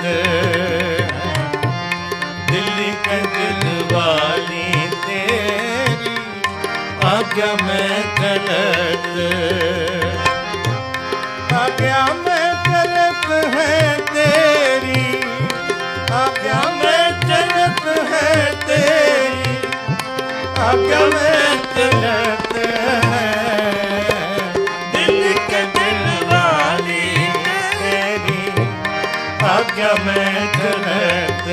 कहते दिल के दिल वाली तेरी आज्ञा में गलत आज्ञा में गलत है तेरी आज्ञा में गलत है तेरी आज्ञा में गलत है ਆਗਿਆ ਮੈਂ ਚਲਤ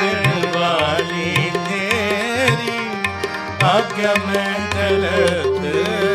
ਦਿਲ ਵਾਲੀ ਤੇਰੀ। ਆਗਿਆ ਮੈਂ ਚਲਤ